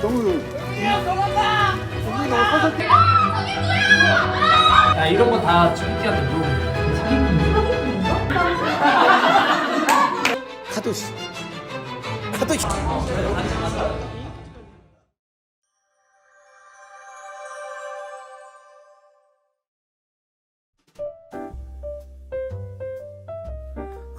너무 야 이런 거다 GPT한테 물어보는 카도시 카도시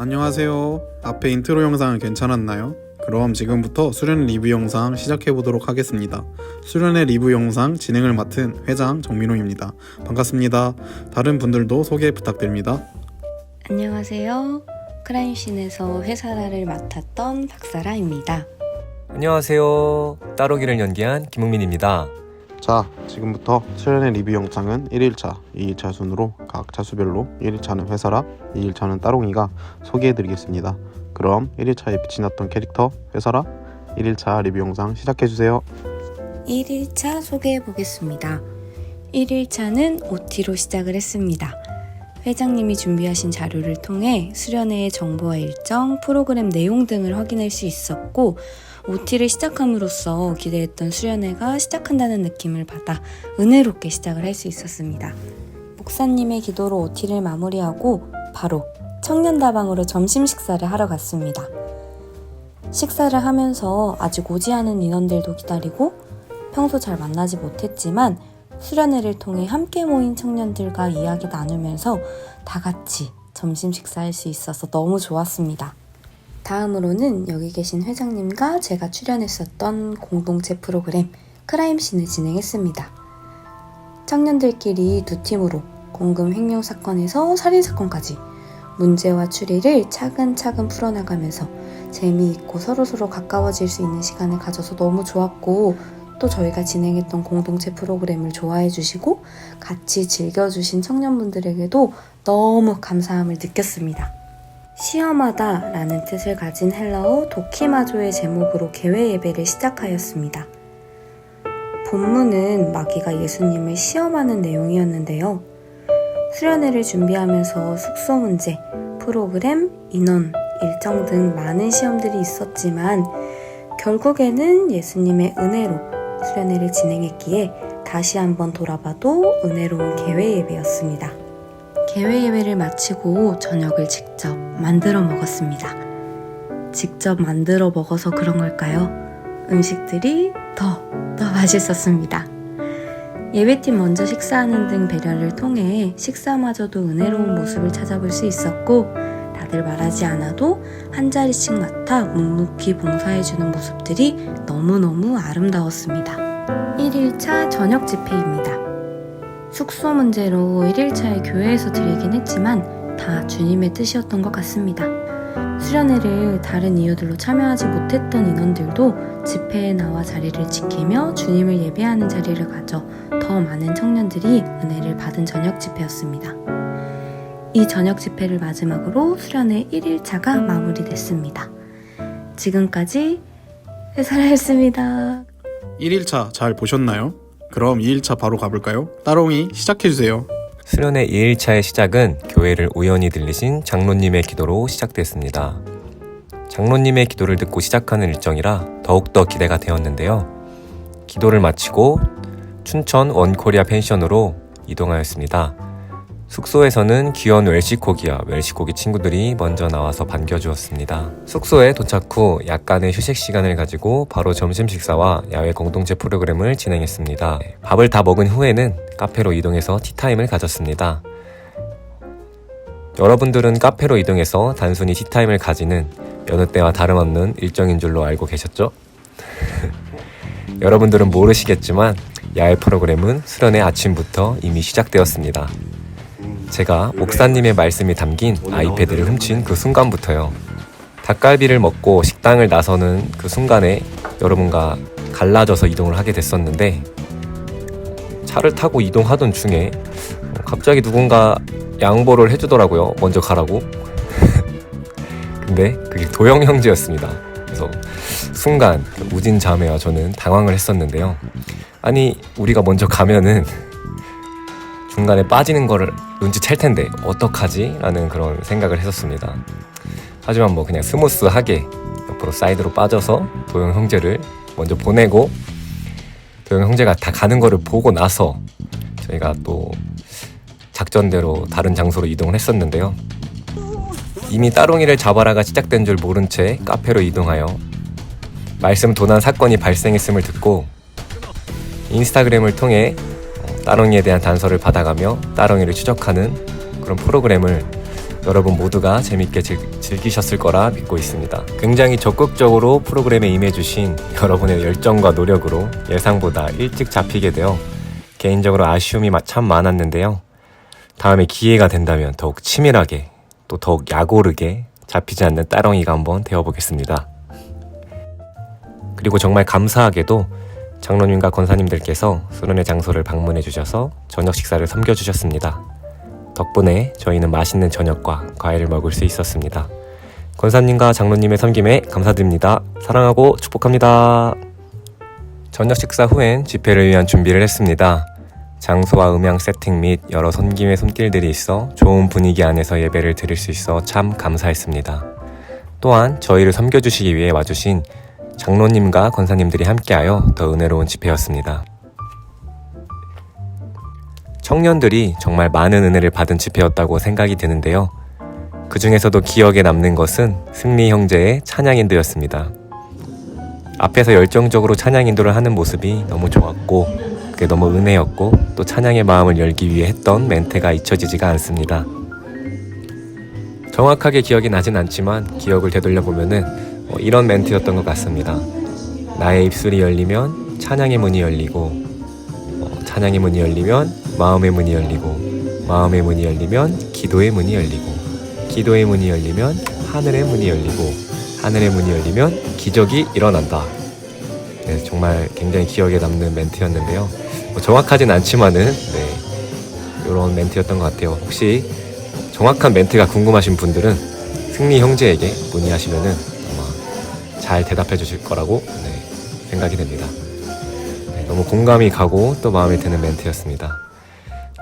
안녕하세요. 앞에 인트로 영상은 괜찮았나요? 그럼 지금부터 수련 리뷰 영상 시작해 보도록 하겠습니다. 수련의 리뷰 영상 진행을 맡은 회장 정민호입니다. 반갑습니다. 다른 분들도 소개 부탁드립니다. 안녕하세요. 크라임씬에서 회사라를 맡았던 박사라입니다. 안녕하세요. 따로기를 연기한 김흥민입니다. 자, 지금부터 수련의 리뷰 영상은 1일차, 2일차 순으로 각 차수별로 1일차는 회사라, 2일차는 따롱이가 소개해 드리겠습니다. 그럼 1일차에 빛이 났던 캐릭터 회사라 1일차 리뷰 영상 시작해 주세요. 1일차 소개해 보겠습니다. 1일차는 OT로 시작을 했습니다. 회장님이 준비하신 자료를 통해 수련회의 정보와 일정, 프로그램 내용 등을 확인할 수 있었고, OT를 시작함으로써 기대했던 수련회가 시작한다는 느낌을 받아 은혜롭게 시작을 할 수 있었습니다. 목사님의 기도로 OT를 마무리하고 바로 청년다방으로 점심 식사를 하러 갔습니다. 식사를 하면서 아직 오지 않은 인원들도 기다리고 평소 잘 만나지 못했지만 수련회를 통해 함께 모인 청년들과 이야기 나누면서 다 같이 점심 식사할 수 있어서 너무 좋았습니다. 다음으로는 여기 계신 회장님과 제가 출연했었던 공동체 프로그램 크라임씬을 진행했습니다. 청년들끼리 두 팀으로 공금 횡령 사건에서 살인 사건까지 문제와 추리를 차근차근 풀어나가면서 재미있고 서로서로 가까워질 수 있는 시간을 가져서 너무 좋았고 또 저희가 진행했던 공동체 프로그램을 좋아해 주시고 같이 즐겨 주신 청년분들에게도 너무 감사함을 느꼈습니다. 시험하다 라는 뜻을 가진 헬라어 도키마조의 제목으로 개회 예배를 시작하였습니다. 본문은 마귀가 예수님을 시험하는 내용이었는데요. 수련회를 준비하면서 숙소 문제, 프로그램, 인원, 일정 등 많은 시험들이 있었지만 결국에는 예수님의 은혜로 수련회를 진행했기에 다시 한번 돌아봐도 은혜로운 개회 예배였습니다. 개회 예배를 마치고 저녁을 직접 만들어 먹었습니다. 직접 만들어 먹어서 그런 걸까요? 음식들이 더, 더 맛있었습니다. 예배팀 먼저 식사하는 등 배려를 통해 식사마저도 은혜로운 모습을 찾아볼 수 있었고 다들 말하지 않아도 한 자리씩 맡아 묵묵히 봉사해주는 모습들이 너무너무 아름다웠습니다. 1일차 저녁 집회입니다. 숙소 문제로 1일차에 교회에서 드리긴 했지만 다 주님의 뜻이었던 것 같습니다. 수련회를 다른 이유들로 참여하지 못했던 인원들도 집회에 나와 자리를 지키며 주님을 예배하는 자리를 가져 더 많은 청년들이 은혜를 받은 저녁 집회였습니다. 이 저녁 집회를 마지막으로 수련회 1일차가 마무리됐습니다. 지금까지 회사라였습니다. 1일차 잘 보셨나요? 그럼 2일차 바로 가볼까요? 따롱이 시작해 주세요. 수련의 2일차의 시작은 교회를 우연히 들리신 장로님의 기도로 시작됐습니다. 장로님의 기도를 듣고 시작하는 일정이라 더욱더 기대가 되었는데요. 기도를 마치고 춘천 원코리아 펜션으로 이동하였습니다. 숙소에서는 귀여운 웰시코기와 웰시코기 친구들이 먼저 나와서 반겨주었습니다. 숙소에 도착 후 약간의 휴식 시간을 가지고 바로 점심 식사와 야외 공동체 프로그램을 진행했습니다. 밥을 다 먹은 후에는 카페로 이동해서 티타임을 가졌습니다. 여러분들은 카페로 이동해서 단순히 티타임을 가지는 여느 때와 다름없는 일정인 줄로 알고 계셨죠? 여러분들은 모르시겠지만 야외 프로그램은 수련의 아침부터 이미 시작되었습니다. 제가 목사님의 말씀이 담긴 아이패드를 훔친 그 순간부터요. 닭갈비를 먹고 식당을 나서는 그 순간에 여러분과 갈라져서 이동을 하게 됐었는데 차를 타고 이동하던 중에 갑자기 누군가 양보를 해주더라고요. 먼저 가라고. 근데 그게 도영 형제였습니다. 그래서 순간 그 우진 자매와 저는 당황을 했었는데요. 아니 우리가 먼저 가면은 중간에 빠지는 거를 눈치챌 텐데 어떡하지? 라는 그런 생각을 했었습니다. 하지만 뭐 그냥 스무스하게 옆으로 사이드로 빠져서 도영 형제를 먼저 보내고 도영 형제가 다 가는 거를 보고 나서 저희가 또 작전대로 다른 장소로 이동을 했었는데요. 이미 따롱이를 잡아라가 시작된 줄 모른 채 카페로 이동하여 말씀 도난 사건이 발생했음을 듣고 인스타그램을 통해 어, 따롱이에 대한 단서를 받아가며 따롱이를 추적하는 그런 프로그램을 여러분 모두가 재밌게 즐, 즐기셨을 거라 믿고 있습니다. 굉장히 적극적으로 프로그램에 임해주신 여러분의 열정과 노력으로 예상보다 일찍 잡히게 되어 개인적으로 아쉬움이 마- 참 많았는데요. 다음에 기회가 된다면 더욱 치밀하게 또 더욱 약오르게 잡히지 않는 따롱이가 한번 되어보겠습니다. 그리고 정말 감사하게도 장로님과 권사님들께서 수련의 장소를 방문해 주셔서 저녁 식사를 섬겨 주셨습니다. 덕분에 저희는 맛있는 저녁과 과일을 먹을 수 있었습니다. 권사님과 장로님의 섬김에 감사드립니다. 사랑하고 축복합니다. 저녁 식사 후엔 집회를 위한 준비를 했습니다. 장소와 음향 세팅 및 여러 섬김의 손길들이 있어 좋은 분위기 안에서 예배를 드릴 수 있어 참 감사했습니다. 또한 저희를 섬겨주시기 위해 와주신 장로님과 권사님들이 함께하여 더 은혜로운 집회였습니다. 청년들이 정말 많은 은혜를 받은 집회였다고 생각이 드는데요. 그 중에서도 기억에 남는 것은 승리 형제의 찬양 인도였습니다. 앞에서 열정적으로 찬양 인도를 하는 모습이 너무 좋았고, 그게 너무 은혜였고, 또 찬양의 마음을 열기 위해 했던 멘트가 잊혀지지가 않습니다. 정확하게 기억이 나진 않지만 기억을 되돌려 보면은 어, 이런 멘트였던 것 같습니다. 나의 입술이 열리면 찬양의 문이 열리고 어, 찬양의 문이 열리면 마음의 문이 열리고 마음의 문이 열리면 기도의 문이 열리고 기도의 문이 열리면 하늘의 문이 열리고 하늘의 문이 열리면 기적이 일어난다. 네, 정말 굉장히 기억에 남는 멘트였는데요. 뭐 정확하진 않지만은 네, 이런 멘트였던 것 같아요. 혹시 정확한 멘트가 궁금하신 분들은 승리 형제에게 문의하시면은 잘 대답해 주실 거라고 네, 생각이 됩니다. 네, 너무 공감이 가고 또 마음에 드는 멘트였습니다.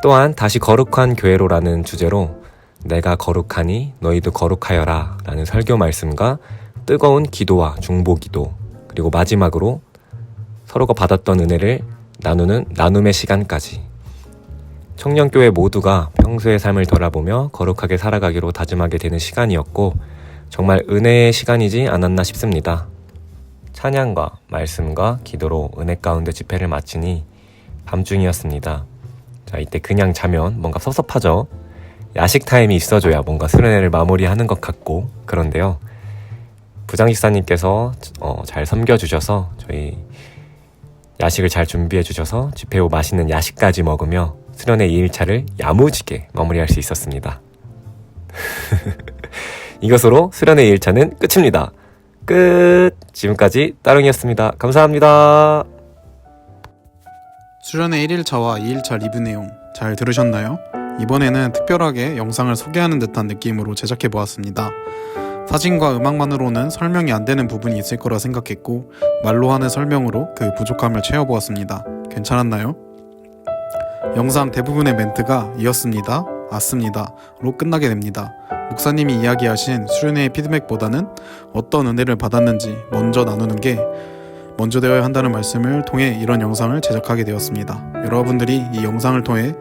또한 다시 거룩한 교회로라는 주제로 내가 거룩하니 너희도 거룩하여라 라는 설교 말씀과 뜨거운 기도와 중보 기도 그리고 마지막으로 서로가 받았던 은혜를 나누는 나눔의 시간까지 청년교회 모두가 평소의 삶을 돌아보며 거룩하게 살아가기로 다짐하게 되는 시간이었고 정말 은혜의 시간이지 않았나 싶습니다. 찬양과 말씀과 기도로 은혜 가운데 집회를 마치니 밤중이었습니다. 자, 이때 그냥 자면 뭔가 섭섭하죠? 야식 타임이 있어줘야 뭔가 수련회를 마무리하는 것 같고 그런데요. 부장식사님께서 어, 잘 섬겨주셔서 저희 야식을 잘 준비해 주셔서 집회 후 맛있는 야식까지 먹으며 수련회 2일차를 야무지게 마무리할 수 있었습니다. 이것으로 수련회 2일차는 끝입니다. 끝! 지금까지 따릉이었습니다. 감사합니다. 수련의 1일차와 2일차 리뷰 내용 잘 들으셨나요? 이번에는 특별하게 영상을 소개하는 듯한 느낌으로 제작해 보았습니다. 사진과 음악만으로는 설명이 안 되는 부분이 있을 거라 생각했고 말로 하는 설명으로 그 부족함을 채워보았습니다. 괜찮았나요? 영상 대부분의 멘트가 이었습니다, 맞습니다로 끝나게 됩니다. 목사님이 이야기하신 수련회의 피드백보다는 어떤 은혜를 받았는지 먼저 나누는 게 먼저 되어야 한다는 말씀을 통해 이런 영상을 제작하게 되었습니다. 여러분들이 이 영상을 통해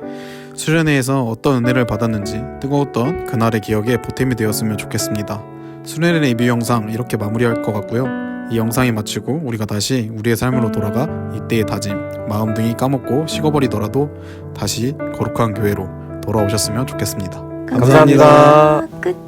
수련회에서 어떤 은혜를 받았는지 뜨거웠던 그날의 기억에 보탬이 되었으면 좋겠습니다. 수련회 리뷰 영상 이렇게 마무리할 것 같고요. 이 영상이 마치고 우리가 다시 우리의 삶으로 돌아가 이때의 다짐, 마음 등이 까먹고 식어버리더라도 다시 거룩한 교회로 돌아오셨으면 좋겠습 니다. 감사합니다. 끝.